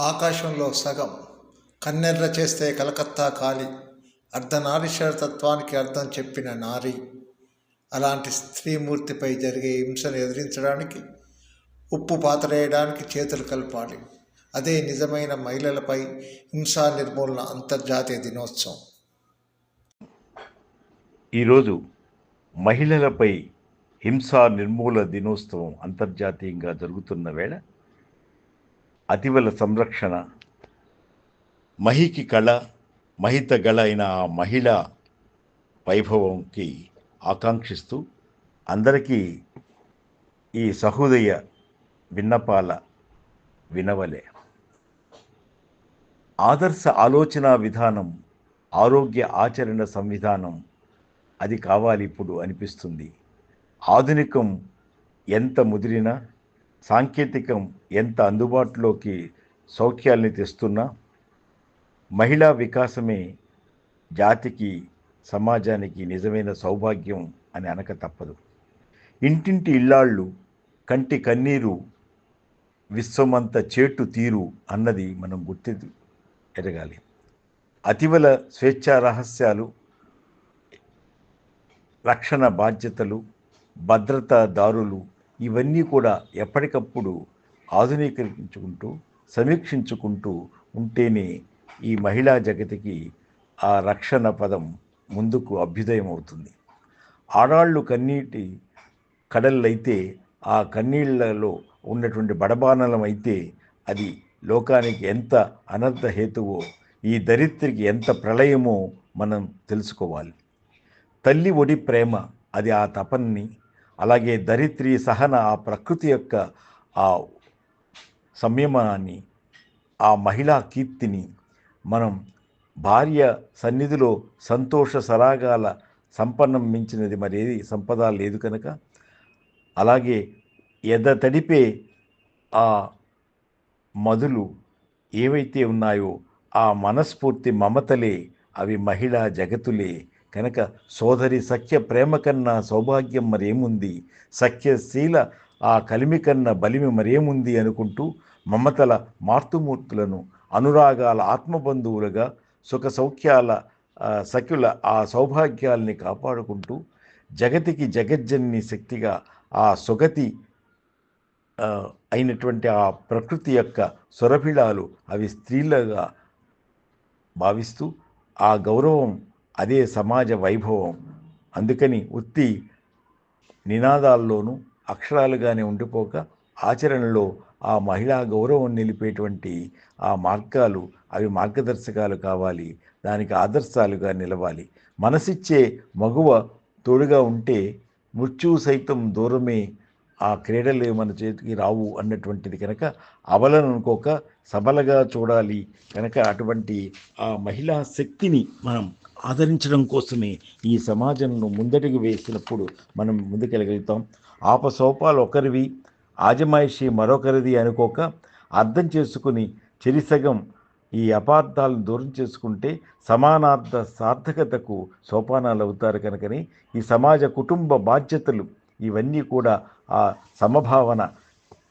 ఆకాశంలో సగం కన్నెర్ర చేస్తే కలకత్తా కాలి అర్ధనారీశ్వర తత్వానికి అర్థం చెప్పిన నారి. అలాంటి స్త్రీమూర్తిపై జరిగే హింసను ఎదిరించడానికి ఉప్పు పాతరేయడానికి చేతులు కలపాలి. అదే నిజమైన మహిళలపై హింసా నిర్మూలన అంతర్జాతీయ దినోత్సవం. ఈరోజు మహిళలపై హింసా నిర్మూల దినోత్సవం అంతర్జాతీయంగా జరుగుతున్న వేళ అతివల సంరక్షణ మహికి కళ మహిత గళ అయిన ఆ మహిళ వైభవంకి ఆకాంక్షిస్తూ అందరికీ ఈ సహోదయ విన్నపాల వినవలే. ఆదర్శ ఆలోచన విధానం ఆరోగ్య ఆచరణ సంవిధానం అది కావాలి ఇప్పుడు అనిపిస్తుంది. ఆధునికం ఎంత ముదిరినా సాంకేతికం ఎంత అందుబాటులోకి సౌఖ్యాల్ని తెస్తున్నా మహిళా వికాసమే జాతికి సమాజానికి నిజమైన సౌభాగ్యం అని అనక తప్పదు. ఇంటింటి ఇల్లాళ్ళు కంటి కన్నీరు విశ్వమంత చేటు తీరు అన్నది మనం గుర్తు ఎరగాలి అతివల స్వేచ్ఛా రహస్యాలు రక్షణ బాధ్యతలు భద్రతాదారులు ఇవన్నీ కూడా ఎప్పటికప్పుడు ఆధునీకరించుకుంటూ సమీక్షించుకుంటూ ఉంటేనే ఈ మహిళా జగతికి ఆ రక్షణ పదం ముందుకు అభ్యుదయం అవుతుంది ఆడాళ్ళు కన్నీటి కడళ్ళైతే ఆ కన్నీళ్ళలో ఉన్నటువంటి బడబానలం అయితే అది లోకానికి ఎంత అనర్థ హేతువో ఈ దరిద్రికి ఎంత ప్రళయమో మనం తెలుసుకోవాలి. తల్లి ఒడి ప్రేమ అది ఆ తపన్ని అలాగే దరిత్రి సహన ఆ ప్రకృతి యొక్క ఆ సంయమనాన్ని ఆ మహిళా కీర్తిని మనం భార్య సన్నిధిలో సంతోష సరాగాల సంపన్నం మించినది మరేది సంపద లేదు కనుక. అలాగే ఎద తడిపే ఆ మధులు ఏవైతే ఉన్నాయో ఆ మనస్ఫూర్తి మమతలే అవి మహిళా జగతులే. కనుక సోదరి సఖ్య ప్రేమ కన్నా సౌభాగ్యం మరేముంది? సఖ్యశీల ఆ కలిమి కన్నా బలిమి మరేముంది? అనుకుంటూ మమతల మార్తుమూర్తులను అనురాగాల ఆత్మబంధువులుగా సుఖ సౌఖ్యాల సఖ్యుల ఆ సౌభాగ్యాల్ని కాపాడుకుంటూ జగతికి జగజ్జన్ని శక్తిగా ఆ సుగతి అయినటువంటి ఆ ప్రకృతి యొక్క సురభిళాలు అవి స్త్రీలుగా భావిస్తూ ఆ గౌరవం అదే సమాజ వైభవం. అందుకని ఉత్తి నినాదాల్లోనూ అక్షరాలుగానే ఉండిపోక ఆచరణలో ఆ మహిళా గౌరవం నిలిపేటువంటి ఆ మార్గాలు అవి మార్గదర్శకాలు కావాలి దానికి ఆదర్శాలుగా నిలవాలి. మనసిచ్చే మగువ తోడుగా ఉంటే మృత్యువు సైతం దూరమే ఆ క్రీడలు మన చేతికి రావు అన్నటువంటిది కనుక అవలను అనుకోక సబలగా చూడాలి కనుక అటువంటి ఆ మహిళా శక్తిని మనం ఆదరించడం కోసమే ఈ సమాజంలో ముందటికి వేసినప్పుడు మనం ముందుకెళ్ళగలుగుతాం. ఆపసోపాలు ఒకరివి ఆజమాయిషి మరొకరిది అనుకోక అర్థం చేసుకుని చెరిసగం ఈ అపార్థాలను దూరం చేసుకుంటే సమానార్థ సార్థకతకు సోపానాలు అవుతారు కనుకని ఈ సమాజ కుటుంబ బాధ్యతలు ఇవన్నీ కూడా ఆ సమభావన.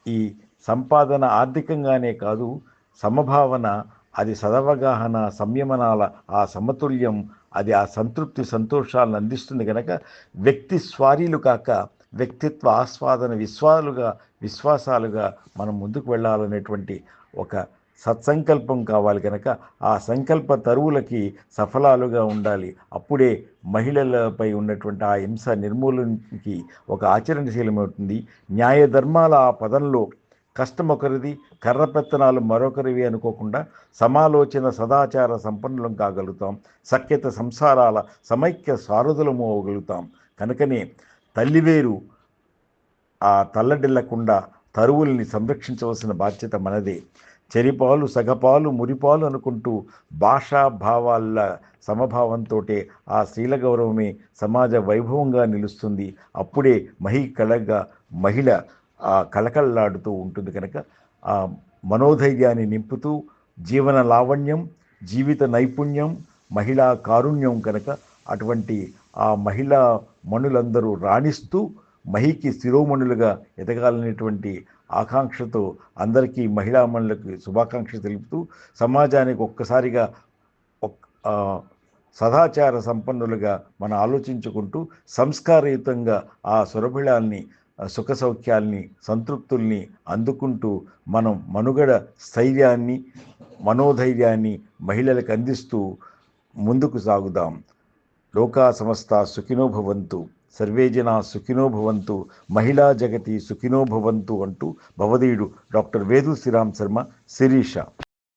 ఈ సంపాదన ఆర్థికంగానే కాదు సమభావన అది సదవగాహన సంయమనాల ఆ సమతుల్యం అది ఆ సంతృప్తి సంతోషాలను అందిస్తుంది కనుక వ్యక్తి స్వారీలు కాక వ్యక్తిత్వ ఆస్వాదన విశ్వాలుగా విశ్వాసాలుగా మనం ముందుకు వెళ్ళాలనేటువంటి ఒక సత్సంకల్పం కావాలి కనుక ఆ సంకల్ప తరువులకి సఫలాలుగా ఉండాలి. అప్పుడే మహిళలపై ఉన్నటువంటి ఆ హింస నిర్మూలనకి ఒక ఆచరణశీలమవుతుంది. న్యాయ ధర్మాల ఆ పదంలో కష్టం ఒకరిది కర్ర పెత్తనాలు మరొకరివి అనుకోకుండా సమాలోచన సదాచార సంపన్నులం కాగలుగుతాం. సఖ్యత సంసారాల సమైక్య సారథులము అవ్వగలుగుతాం. కనుకనే తల్లివేరు ఆ తల్లడిల్లకుండా తరువుల్ని సంరక్షించవలసిన బాధ్యత మనదే. చెరిపాలు సగపాలు మురిపాలు అనుకుంటూ భాషా భావాల సమభావంతో ఆ స్త్రీల గౌరవమే సమాజ వైభవంగా నిలుస్తుంది. అప్పుడే మహి కళగా మహిళ కళకళలాడుతూ ఉంటుంది కనుక ఆ మనోధైర్యాన్ని నింపుతూ జీవన లావణ్యం జీవిత నైపుణ్యం మహిళా కారుణ్యం కనుక అటువంటి ఆ మహిళా మణులందరూ రాణిస్తూ మహికి శిరోమణులుగా ఎదగాలనేటువంటి ఆకాంక్షతో అందరికీ మహిళామణులకు శుభాకాంక్ష తెలుపుతూ సమాజానికి ఒక్కసారిగా ఒక్- సదాచార సంపన్నులుగా మనం ఆలోచించుకుంటూ సంస్కారయుతంగా ఆ సురభిళాన్ని సుఖ సౌఖ్యాల్ని సంతృప్తుల్ని అందుకుంటూ మనం మనుగడ స్థైర్యాన్ని మనోధైర్యాన్ని మహిళలకు అందిస్తూ ముందుకు సాగుదాం. లోకా సమస్త సుఖినో భవంతు సర్వే సుఖినో భవంతు మహిళా జగతి సుఖినో భవంతు అంటూ భవదీయుడు డాక్టర్ వేదు శ్రీరామ్ శర్మ శిరీష.